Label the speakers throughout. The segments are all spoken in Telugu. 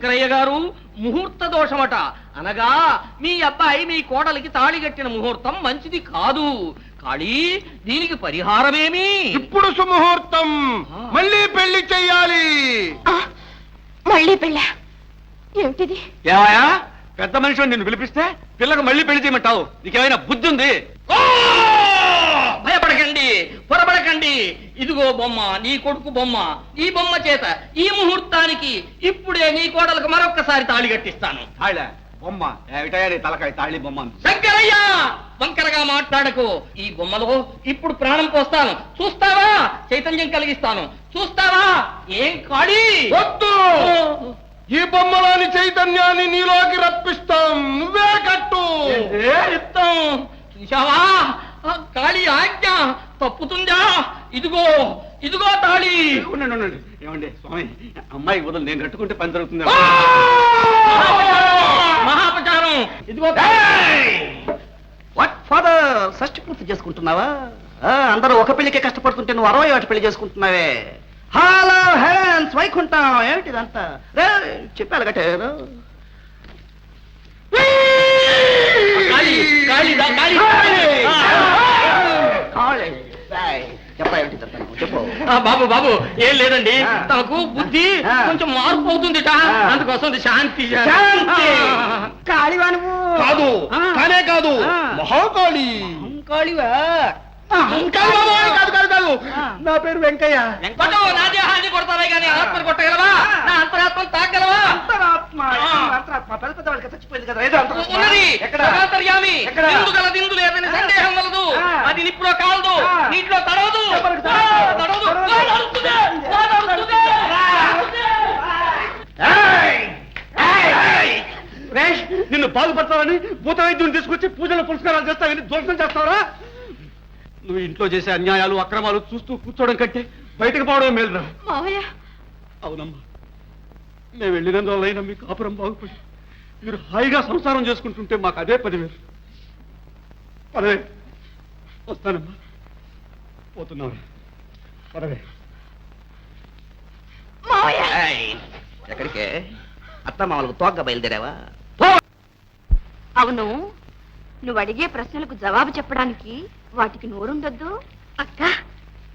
Speaker 1: శంకరయ్య గారు ముహూర్త దోషమట. అనగా మీ అబ్బాయి మీ కోడలికి తాళి కట్టిన ముహూర్తం మంచిది కాదు. కాళీ దీనికి పరిహారమేమి?
Speaker 2: ఇప్పుడు సుముహూర్తం. మళ్ళీ పెళ్ళి చెయ్యాలి.
Speaker 3: మళ్ళీ పెళ్ళ? ఏమిటిది?
Speaker 4: ఏమయ్యా? పెద్ద మనిషి నిన్ను పిలిపిస్తే పిల్లకు మళ్ళీ పెళ్ళి చేయమంటావు. నీకేమైనా బుద్ధి ఉంది?
Speaker 1: పొరపడకండి ఇదిగో బొమ్మ నీ కొడుకు బొమ్మ ఈ బొమ్మ చేత ఈ ముహూర్తానికి ఇప్పుడే నీ కోడలకు మరొక్కసారి తాళి కట్టిస్తాను
Speaker 4: తాళ్ళ బొమ్మ తలకాయ తాళి బొమ్మ
Speaker 1: శంకరయ్య వంకరగా మాట్లాడకు ఈ బొమ్మలో ఇప్పుడు ప్రాణం పోస్తాను చూస్తావా చైతన్యం కలిగిస్తాను చూస్తావా ఏం
Speaker 2: వద్దు ఈ బొమ్మలోని చైతన్యాన్ని నీలోకి రప్పిస్తాం నువ్వే కట్టు
Speaker 1: చూశావా ఆ కాళీ ఆజ్ఞ తప్పుతుందా? ఇదిగో ఇదిగో తాళి.
Speaker 4: ఉండండి ఉండండి. ఏమండి స్వామి అమ్మాయి వదలు నేను కట్టుకుంటే పని జరుగుతుంది?
Speaker 1: మహాపచారం. ఇదిగో
Speaker 5: వాట్ ఫాదర్ షష్టి పూర్తి చేసుకుంటున్నావా? ఆ, అందరూ ఒక పెళ్ళికే కష్టపడుతుంటే నువ్వు అరవై వాటి పెళ్ళి చేసుకుంటున్నావే. హలో హ్యాండ్స్ వైకుంఠం ఏమిటి ఇదంతా రే చెప్పాలి గట్టే
Speaker 1: కాళీ కాళీ దా, కాళీ
Speaker 5: చెప్పా ఏమిటి ఇదంతా నువ్వు చెప్పు
Speaker 1: ఆ, బాబు బాబు ఏం లేదండి. తనకు బుద్ధి. కొంచెం మార్పు అవుతుందిట. అందుకోసం శాంతి.
Speaker 2: కాదు. కానే కాదు. మహాకాళి.
Speaker 5: కాళివా
Speaker 2: కాదు, కాదు, కాదు, కాదు, కాదు.
Speaker 5: ఆ.
Speaker 2: నా పేరు వెంకయ్య
Speaker 1: కొట్టు, నా దేహాన్ని కొడతావే కానీ ఆత్మను కొట్టగలవా నా అంతరాత్మను తాగలవా
Speaker 5: అంతరాత్మ
Speaker 1: ఆ.
Speaker 5: అంతరాత్మ పెద్ద పెద్ద వాళ్ళకి చచ్చిపోయింది కదా ఏదో అంతరాత్మ.
Speaker 1: ఉన్నది
Speaker 5: ఎక్కడ
Speaker 1: సర్వాంతర్యామి
Speaker 5: ఎక్కడ?
Speaker 1: లేదని సందేహం
Speaker 5: ఆ.
Speaker 1: అది నిప్పులో కాలదు
Speaker 5: ఆ.
Speaker 1: నీటిలో తడవదు
Speaker 5: ఎవరికి
Speaker 1: ఆ,
Speaker 5: తడవదు?
Speaker 1: తడవదు
Speaker 5: తడవదు.
Speaker 1: ఆ, నడుస్తుంది. ఆ, నడుస్తుంది.
Speaker 5: ఏయ్! ఏయ్! ఏయ్!
Speaker 4: రేష్, నిన్ను బాగుపడతావని భూత వైద్యుని తీసుకొచ్చి పూజలు పురస్కారాలు చేస్తావని దోషం చేస్తావరా నువ్వు ఇంట్లో చేసే అన్యాయాలు అక్రమాలు చూస్తూ కూర్చోవడం కంటే బయటకు పోవడం మేలురా.
Speaker 3: మావయ్య!
Speaker 4: అవునమ్మా. మేము వెళ్ళినందువల్లైనా మీ కాపురం బాగుపడి మీరు హాయిగా సంసారం చేసుకుంటుంటే మాకు అదే పదివేలు పదవే. వస్తానమ్మా. పోతున్నావు? పదవే.
Speaker 3: మావయ్య!
Speaker 5: ఏయ్! ఎక్కడికే? అత్త మామలకు తోగ్గా బయలుదేరావా?
Speaker 3: అవును. నువ్వు అడిగే ప్రశ్నలకు జవాబు చెప్పడానికి వాటికి నోరుండొద్దు అక్క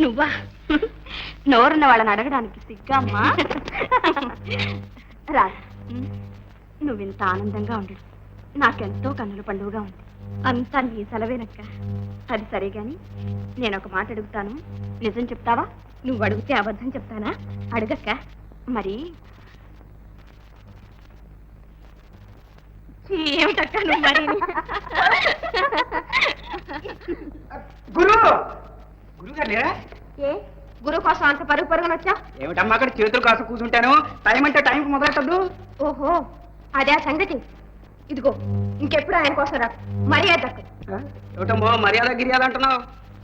Speaker 3: నువ్వా? నోరున్న వాళ్ళని అడగడానికి సిగ్గమ్మా రా నువ్వింత ఆనందంగా ఉండు. నాకెంతో కన్నుల పండుగగా ఉంది. అంతా నీ సెలవేనక్క. అది సరే గాని నేను ఒక మాట అడుగుతాను. నిజం చెప్తావా? నువ్వు అడిగితే అబద్ధం చెప్తానా? అడగక్క. మరి ఏమిటక్క నువ్వు మరి
Speaker 5: గురు! గురుగారు లేరా
Speaker 3: ఏ? గురువు కోసం అంత పరుగు పరుగున వచ్చా?
Speaker 5: ఏమిటమ్మా అక్కడ చేతులు కాసు కూర్చుంటాను టైం అంటే టైం మొదలెట్టద్దు.
Speaker 3: ఓహో అదే ఆ సంగతి. ఇదిగో ఇంకెప్పుడు ఆయన కోసం రా. మర్యాద దక్కు.
Speaker 5: ఏమిటమ్మో మర్యాద గిర్యాద అంటున్నావు?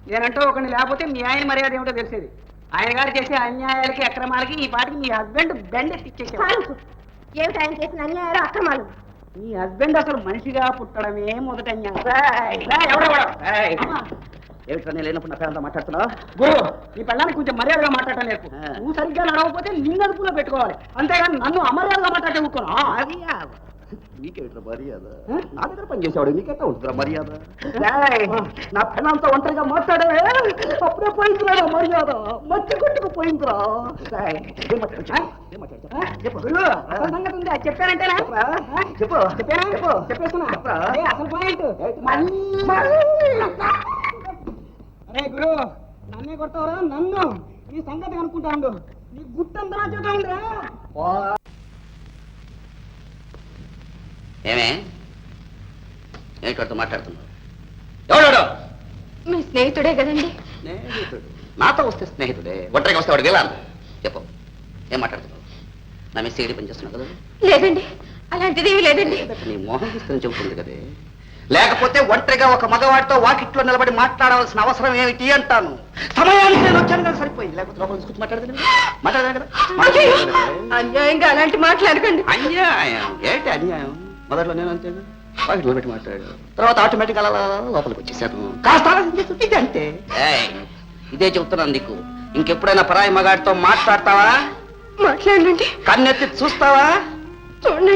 Speaker 5: నేనంటూ ఒకరిని లేకపోతే మీ ఆయన మర్యాద ఏమిటో తెలిసేది. ఆయన గారు చేసే అన్యాయాలకి అక్రమాలకి ఈ పాటికి మీ హస్బెండ్ బెండ్ ఎత్తిచ్చేసాడు
Speaker 3: చాలు. ఏమిటి ఆయన చేసిన అన్యాయాలు అక్రమాలు?
Speaker 5: మీ హస్బెండ్ అసలు మనిషిగా పుట్టడమే మొదట. ఏమిట్రా నేను లేనప్పుడు నా పేరంతా మాట్లాడుతున్నావు? గురు నీ పెళ్ళానికి కొంచెం మర్యాదగా మాట్లాడటం నేర్పు. నువ్వు సరిగ్గా నడవకపోతే నిన్ను అదుపులో పెట్టుకోవాలి. అంతేగాని నన్ను అమర్యాదగా మాట్లాడే ఊరుకోను. నీకేమిట్రా మర్యాద? నా దగ్గర పనిచేసేవాడు నీకెట్టా ఉంటుందిరా మర్యాద? నా పెళ్ళంతా ఒంటరిగా మాట్లాడే అప్పుడే పోయిందిరా నా మర్యాద. కొట్టుకు పోయిందిరా. ఏం? చెప్పు. సంగతి ఉంది అది చెప్పానంటేనా? చెప్పు చెప్పానా? చెప్పు. చెప్పేస్తున్నా. అదే అసలు పాయింట్ అరే గురు నన్నే కొడతావరా? నన్ను. ఈ సంగతి అనుకుంటా ఉండు నీ గుట్టంతా నా చేత ఉందిరా. ఏమే? ఏంటో మాట్లాడుతున్నావు?
Speaker 3: మీ స్నేహితుడే కదండి.
Speaker 5: స్నేహితుడు. నాతో వస్తే స్నేహితుడే. ఒంటరిగా వస్తే వాడు వెళ్ళాను చెప్పు. ఏం మాట్లాడుతున్నావు? నా మీద పనిచేస్తున్నావు కదా?
Speaker 3: లేదండి అలాంటిది ఏమీ లేదండి
Speaker 5: నీ మోహం తీసుకుని చెబుతుంది కదే. లేకపోతే ఒంటరిగా ఒక మగవాడితో వాకిట్లో నిలబడి మాట్లాడవలసిన అవసరం ఏమిటి అంటాను? సమయానికి నేను వచ్చాను కదా సరిపోయింది. లేకపోతే లోపల తీసుకొచ్చి మాట్లాడదు మాట్లాడదా కదా?
Speaker 3: అయ్యయ్యో,
Speaker 5: మాట్లాడదా?
Speaker 3: అన్యాయంగా అలాంటి మాట్లాడకండి
Speaker 5: అన్యాయం? ఏంటి అన్యాయం? మొదట్లో నేను అంతే వాకిట్లో పెట్టి మాట్లాడాడు తర్వాత ఆటోమేటిక్ అలా అలా అలా లోపలికి వచ్చేసాను. కాస్త ఇది అంతే ఏయ్, ఇదే చెబుతున్నాను నీకు. ఇంకెప్పుడైనా పరాయి మగాడితో మాట్లాడతావా?
Speaker 3: మాట్లాడండి.
Speaker 5: కన్నెత్తి చూస్తావా?
Speaker 3: చూడండి.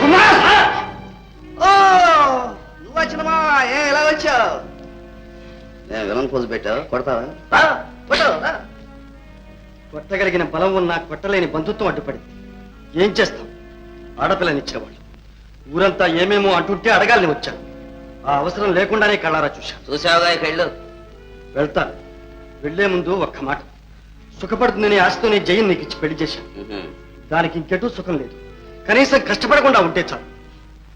Speaker 5: కుమార్! ఓ నువ్వు వచ్చినమా ఏ ఎలా వచ్చావు? నేను విలన్ పోజు పెట్టావు? కొడతావా.
Speaker 6: కొట్టగలిగిన బలం ఉన్న కొట్టలేని బంధుత్వం అడ్డుపడింది. ఏం చేస్తాం? ఆడపిల్లనిచ్చేవాళ్ళు ఊరంతా ఏమేమో అంటుంటే అడగాలని వచ్చాను. ఆ అవసరం లేకుండానే కళ్ళారా చూశాను.
Speaker 5: చూసావుగా ఇక వెళ్ళు
Speaker 6: వెళ్తాను. వెళ్ళే ముందు ఒక్క మాట. సుఖపడుతుందని ఆశతోనే జయం నీకు ఇచ్చి పెళ్ళి చేశాను. దానికి ఇంకెటూ సుఖం లేదు. కనీసం కష్టపడకుండా ఉంటే చాలు.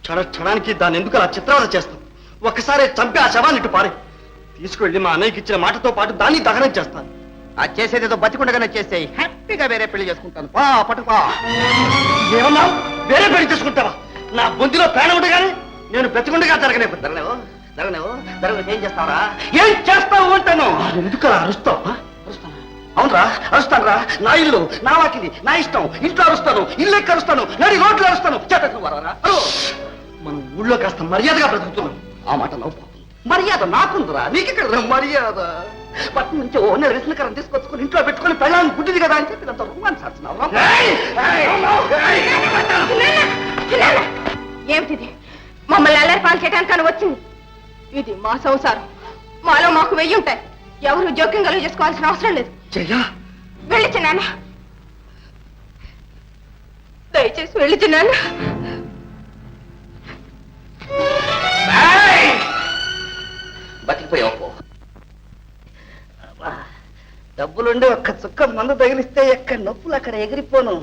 Speaker 6: క్షణ క్షణానికి దాన్ని ఎందుకు అలా చిత్రవద చేస్తాం ఒక్కసారి చంపి ఆ శవాన్ని ఇటు పారే తీసుకువెళ్ళి మా అన్నయ్యకి ఇచ్చిన మాటతో పాటు దాన్ని దహనం చేస్తాను.
Speaker 5: ఆ చేసేదేదో బతికుండగానే చేసేయి హ్యాపీగా వేరే పెళ్ళి చేసుకుంటాను. పా పట్టుకో
Speaker 6: ఏమన్నా? వేరే పెళ్ళి చేసుకుంటావా? నా బొందిలో ప్రాణం ఉండగానే నేను బ్రతికుండగా జరగనే
Speaker 5: జరగలేవు జరగలేవు జరగలేదు ఏం చేస్తావరా?
Speaker 6: ఏం చేస్తావు అంటాను? ఎందుకు అలా అరుస్తావా
Speaker 5: అవునరా అరుస్తానురా. నా ఇల్లు నా వాకిలి నా ఇష్టం. ఇంట్లో అరుస్తాను ఇల్లు ఎక్క అరుస్తాను నడి రోడ్లు అరుస్తాను. చేతకు వరరా
Speaker 6: మనం ఊళ్ళో కాస్త మర్యాదగా బ్రతుకుతున్నాం.
Speaker 5: ఆ మాట నవ్వు. మర్యాద నాకుందిరా. నీకెక్కడ మర్యాద? పట్నం నుంచి ఓ నెల వేసిన కరం తీసుకొచ్చుకొని ఇంట్లో పెట్టుకొని పెళ్ళాన్ని గుడ్డిది కదా అని చెప్పి అంత రొమాన్స్
Speaker 3: ఏమిటిది? మమ్మల్ని అల్లరి పాలు చేయడానికి వచ్చింది. ఇది మా సంసారం. మాలో మాకు వెయ్యి ఉంటాయి ఎవరు జోక్యం కలుగు చేసుకోవాల్సిన అవసరం లేదు.
Speaker 6: చెయ్యా
Speaker 3: వెళ్ళి చిన్నాన్న దయచేసి వెళ్ళి చిన్నాన్న
Speaker 5: బతికిపోయావు పో. అబ్బా, డబ్బులుండి ఒక్క చుక్క మందు తగిలిస్తే ఎక్కడ నొప్పులు అక్కడ ఎగిరిపోను.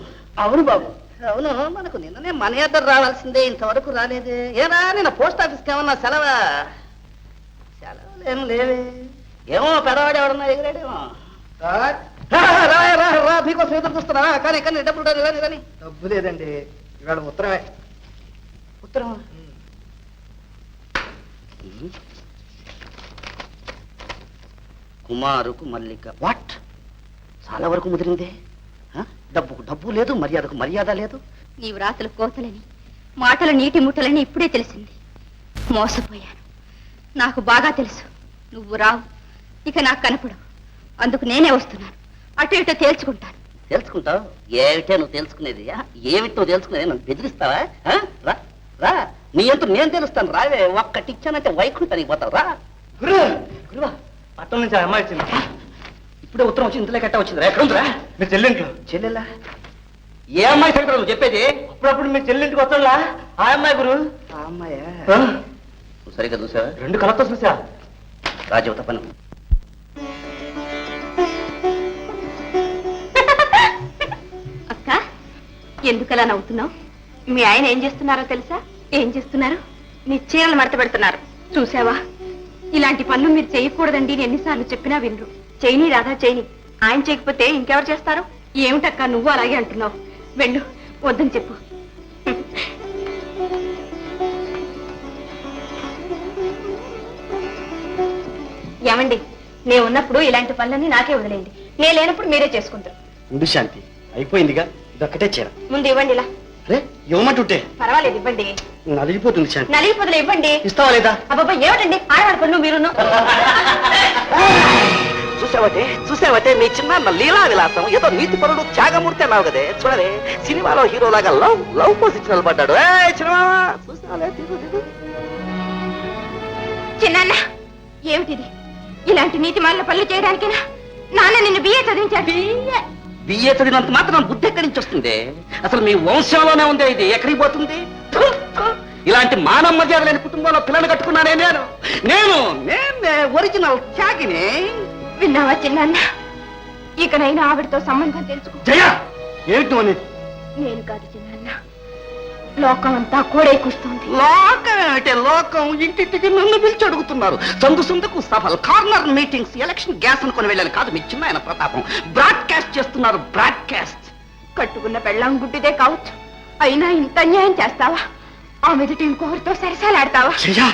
Speaker 5: అవును బాబు. అవును మనకు నిన్ననే మన ఇద్దరు రావాల్సిందే ఇంతవరకు రాలేదే. ఏరా నిన్న పోస్ట్ ఆఫీస్కి ఏమన్నా సెలవా? సెలవులు ఏం లేవే. ఏమో పెదవాడు ఎవడన్నా ఎగిరాడేమో. రా, రా, రా, రా, మీకోసం ఎదురు చూస్తున్నా. కానీ కానీ డబ్బులు.
Speaker 6: డబ్బు లేదండి. ఇవాళ ఉత్తరమే.
Speaker 5: ఉత్తరం కుమారుకు మల్లిక. వాట్? చాలా వరకు ముదిరిందే. ఆ? డబ్బుకు డబ్బు లేదు మర్యాదకు మర్యాద లేదు.
Speaker 3: నీవు రాతలు కోతలని మాటలు నీటి ముట్టలని ఇప్పుడే తెలిసింది. మోసపోయాను. నాకు బాగా తెలుసు. నువ్వు రావు. ఇక నాకు కనపడవు. అందుకు నేనే వస్తున్నాను. అటు ఇటు తేల్చుకుంటాను.
Speaker 5: తెలుసుకుంటావు ఏమిటే నువ్వు తెలుసుకునేది? ఏమిటి నువ్వు తెలుసుకునేది నన్ను బెదిరిస్తావా? రా రా. నీ అంటూ నేను తెలుస్తాను. రావే ఒక్కటి ఇచ్చానంటే వైకుంఠానికి పోతావు. రా.
Speaker 6: పట్టణం నుంచి ఆ అమ్మాయి వచ్చింది.
Speaker 5: ఇప్పుడే ఉత్తరం వచ్చి ఇంతలో కట్ట వచ్చింది ఎక్కడ ఉందిరా?
Speaker 6: మీ చెల్లింట్లో.
Speaker 5: చెల్లెలా? ఏ అమ్మాయి సంగతి నువ్వు చెప్పేది?
Speaker 6: అప్పుడప్పుడు మీ చెల్లింటికి వస్తాడా ఆ అమ్మాయి గురు?
Speaker 5: ఆ అమ్మాయా? సరిగ్గా చూసావా?
Speaker 6: రెండు కలతో చూసా.
Speaker 5: రాజీవ్ తప్పను
Speaker 3: ఎందుకలా నవ్వుతున్నావు? మీ ఆయన ఏం చేస్తున్నారో తెలుసా? ఏం చేస్తున్నారు? నీ చీరలు మడత పెడుతున్నారు చూసావా ఇలాంటి పనులు మీరు చేయకూడదండి నేను ఎన్నిసార్లు చెప్పినా వినరు. చేయని రాధా చేయని ఆయన చేయకపోతే ఇంకెవరు చేస్తారు? ఏమిటక్క నువ్వు అలాగే అంటున్నావు? వెళ్ళు వద్దని చెప్పు. ఏమండి నేను ఉన్నప్పుడు ఇలాంటి పనులన్నీ నాకే వదిలేయండి. నేను లేనప్పుడు మీరే చేసుకుంటారు.
Speaker 6: ఉండు శాంతి అయిపోయిందిగా? ఇదొక్కటే చీర.
Speaker 3: ముందు ఇవ్వండి ఇలా.
Speaker 6: అరే ఇవ్వమంటుంటే?
Speaker 3: పర్వాలేదు ఇవ్వండి.
Speaker 6: నలిగిపోతుంది శాంతి
Speaker 3: నలిగిపోతులు ఇవ్వండి.
Speaker 6: ఇస్తావా లేదా?
Speaker 3: అబ్బాబా ఏమిటండి? ఆడవాడి పనులు మీరును.
Speaker 5: చూసావటే చూసావటే నీ చిన్న లీలా విలాసం ఏదో నీతి పరుడు త్యాగమూర్తి అన్నావు కదే. చూడవే సినిమాలో హీరోలాగా లవ్ లవ్ పొజిషన్ నిలబడ్డాడు చిన్నమామ.
Speaker 3: చిన్నాన్న ఏమిటిది? ఇలాంటి నీతి మాలిన పనులు చేయడానికేనా? నాన్న నిన్ను బిఏ చదివించాడు.
Speaker 5: బిఏ చదివినంత మాత్రం బుద్ధి ఎక్కడి నుంచి వస్తుంది? అసలు మీ వంశంలోనే ఉంది ఇది ఎక్కడికి పోతుంది. ఇలాంటి మానవ మర్యాద లేని కుటుంబంలో పిల్లలు కట్టుకున్నానే నేను. నేను నేనే ఒరిజినల్ త్యాగిని.
Speaker 3: విన్నావా చిన్నాన్న? ఇకనైనా ఆవిడతో సంబంధం తెలుసుకో
Speaker 6: జయ! ఏమిటి నువ్వు అనేది?
Speaker 3: నేను కాదు చిన్నాన్న. లోకం అంతా కోడై కూస్తోంది.
Speaker 5: లోకం ఏమిటే? లోకం ఇంటింటికి నన్ను పిలిచి అడుగుతున్నారు. సందు సందుకు సభలు కార్నర్ మీటింగ్స్ ఎలక్షన్ గ్యాస్ అనుకుని వెళ్ళాను కాదు మీ చిన్న ఆయన ప్రతాపం. బ్రాడ్కాస్ట్ చేస్తున్నారు బ్రాడ్కాస్ట్.
Speaker 3: కట్టుకున్న పెళ్ళాం గుడ్డిదే కావచ్చు. అయినా ఇంత అన్యాయం చేస్తావా? ఆ మీదటి ఇంకొకరితో సరసాలాడతావా?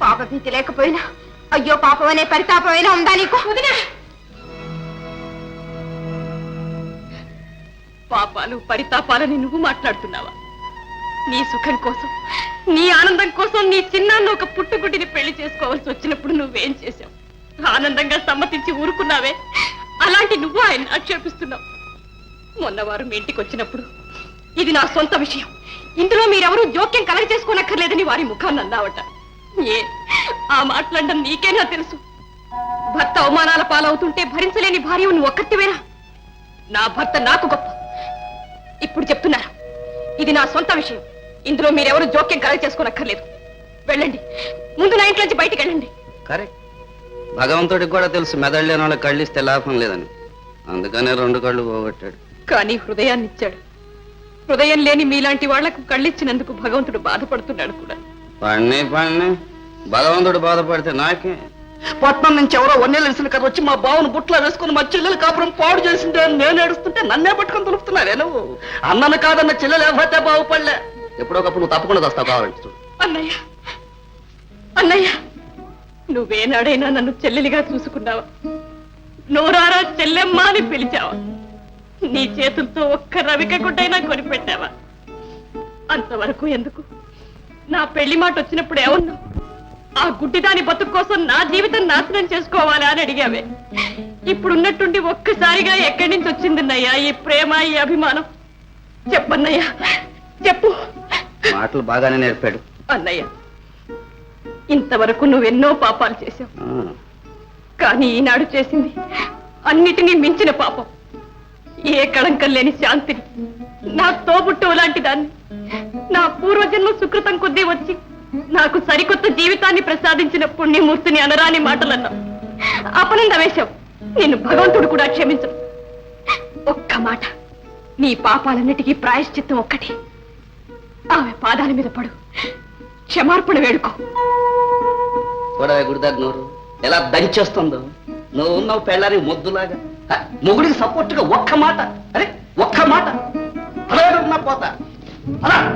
Speaker 3: పాప భీతి లేకపోయినా అయ్యో పాపం అనే పరితాపమైనా ఉందా నీకు? పాపాలు పరితాపాలని నువ్వు మాట్లాడుతున్నావా? నీ సుఖం కోసం నీ ఆనందం కోసం నీ చిన్నాన్న ఒక పుట్టుగుడ్డిని పెళ్ళి చేసుకోవాల్సి వచ్చినప్పుడు నువ్వేం చేశావు? ఆనందంగా సమ్మతించి ఊరుకున్నావే? అలాంటి నువ్వు ఆయన ఆక్షేపిస్తున్నావు. మొన్న వారు మీ ఇంటికి వచ్చినప్పుడు ఇది నా సొంత విషయం. ఇందులో మీరెవరూ జోక్యం కలగ చేసుకోనక్కర్లేదని వారి ముఖాన్ని అన్నావట. ఏ ఆ మాట్లాడడం నీకేనా తెలుసు? భర్త అవమానాల పాలవుతుంటే భరించలేని భార్య నువ్వు ఒక్కటివేనా? నా భర్త నాకు గొప్ప. ఇప్పుడు చెప్తున్నారు? ఇది నా సొంత విషయం. ఇందులో మీరెవరు జోక్యం కలగ చేసుకోనక్కర్లేదు. వెళ్ళండి. ముందు నా ఇంట్లోంచి బయటికి వెళ్ళండి.
Speaker 7: కరెక్ట్. భగవంతుడికి కూడా తెలుసు మెదడు లేని వాళ్ళకి కళ్ళు ఇస్తే లాభం లేదని. అందుకనే రెండు కళ్ళు పోగొట్టాడు.
Speaker 3: కానీ హృదయాన్ని ఇచ్చాడు హృదయం లేని మీలాంటి వాళ్ళకు కళ్ళిచ్చినందుకు భగవంతుడు బాధపడుతున్నాడు కూడా.
Speaker 7: పడిని పడిని భగవంతుడు బాధపడితే నాకే?
Speaker 5: పట్నం నుంచి ఎవరో వన్నెలు వేసిన కదా వచ్చి మా బావును బుట్లో వేసుకుని మా చెల్లెలు కాపురం పాడు చేసింటే నేను ఏడుస్తుంటే నన్నే పట్టుకొని తులుపుతున్నావే నువ్వు? అన్నను కాదన్న చెల్లెలు ఎవరైతే బాగుపడలే.
Speaker 7: ఎప్పుడోకప్పుడు నువ్వు తప్పకుండా వస్తావు కావాలంటే
Speaker 3: అన్నయ్య అన్నయ్య నువ్వేనాడైనా నన్ను చెల్లెలిగా చూసుకున్నావా? నోరారా చెల్లెమ్మ అని పిలిచావా? నీ చేతులతో ఒక్క రవిక గుడ్డైనా కొనిపెట్టావా? అంతవరకు ఎందుకు? నా పెళ్ళి మాట వచ్చినప్పుడు ఏమన్నావు? ఆ గుడ్డిదాని బతుకు కోసం నా జీవితం నాశనం చేసుకోవాలా అని అడిగావే. ఇప్పుడున్నట్టుండి ఒక్కసారిగా ఎక్కడి నుంచి వచ్చిందిన్నయ్యా ఈ ప్రేమ ఈ అభిమానం? చెప్పన్నయ్యా చెప్పు.
Speaker 7: మాటలు బాగానే నేర్పాడు.
Speaker 3: అన్నయ్య ఇంతవరకు నువ్వెన్నో పాపాలు చేశావు. కానీ ఈనాడు చేసింది అన్నిటినీ మించిన పాపం. ఏ కళంకం లేని శాంతిని నా తోబుట్టు లాంటి దాన్ని నా పూర్వజన్మ సుకృతం కొద్దీ వచ్చి నాకు సరికొత్త జీవితాన్ని ప్రసాదించిన పుణ్యమూర్తిని అనరాని మాటలన్నా. అపనంద వేశావు నిన్ను భగవంతుడు కూడా క్షమించు ఒక్క మాట. నీ పాపాలన్నిటికీ ప్రాయశ్చిత్తం ఒక్కటి. ఆమె పాదాల మీద పడు. క్షమార్పణ వేడుకో.
Speaker 7: కూడా గుడిదాకా ఎలా దంచేస్తుందో. నువ్వు ఉన్నావు పెళ్ళారి ముద్దులాగా. మొగుడికి సపోర్ట్గా ఒక్క మాట. అరే ఒక్క మాట. అలాగే ఉన్నా పోతా. అలా.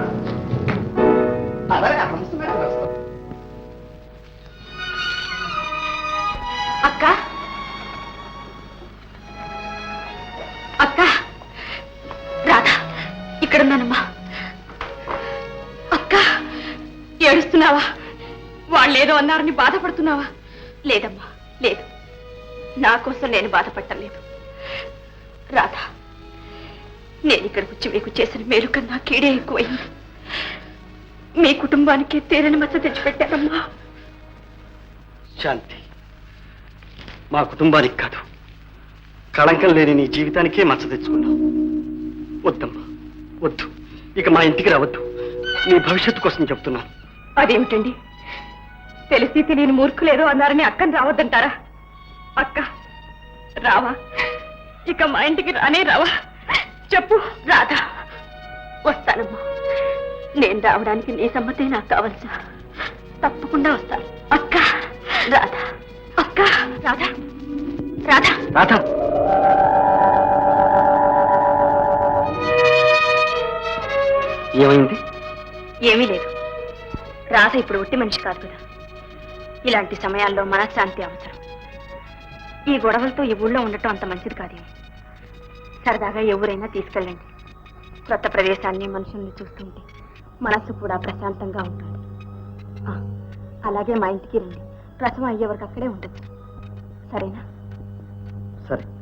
Speaker 3: బాధపడుతున్నావా? లేదమ్మా లేదు. నా కోసం నేను బాధపడటం లేదు. రాధా నేను ఇక్కడికి వచ్చి మీకు చేసిన మేలు కన్నా కీడే ఎక్కువైంది. మీ కుటుంబానికి తీరని మచ్చ తెచ్చిపెట్టారమ్మా.
Speaker 6: శాంతి మా కుటుంబానికి కాదు. కళంకం లేని నీ జీవితానికే మచ్చ తెచ్చుకున్నావు వద్దమ్మా వద్దు. ఇక మా ఇంటికి రావద్దు. నీ భవిష్యత్తు కోసం చెప్తున్నాను
Speaker 3: అదేమిటండి? తెలిసి తెలియని మూర్ఖులేదో అన్నారని అక్కని రావద్దంటారా? అక్క రావా. ఇక మా ఇంటికి రానే రావా. చెప్పు రాధా. వస్తానమ్మా. నేను రావడానికి నీ సమ్మతే నాకు కావాల్సిన. తప్పకుండా వస్తాను. అక్క రాధా. అక్క రాధా. రాధా.
Speaker 6: రాధా. ఏమైంది?
Speaker 3: ఏమీ లేదు. రాధ ఇప్పుడు ఒట్టి మనిషి కాదు కదా. ఇలాంటి సమయాల్లో మనశ్శాంతి అవసరం. ఈ గొడవలతో ఈ ఊళ్ళో ఉండటం అంత మంచిది కాదేమో సరదాగా ఎవరైనా తీసుకెళ్ళండి. కొత్త ప్రదేశాన్ని మనుషుల్ని చూస్తుంటే మనస్సు కూడా ప్రశాంతంగా ఉంటుంది అలాగే మా ఇంటికి రండి. ప్రసవం అయ్యేవరకు అక్కడే ఉండదు సరేనా?
Speaker 6: సరే.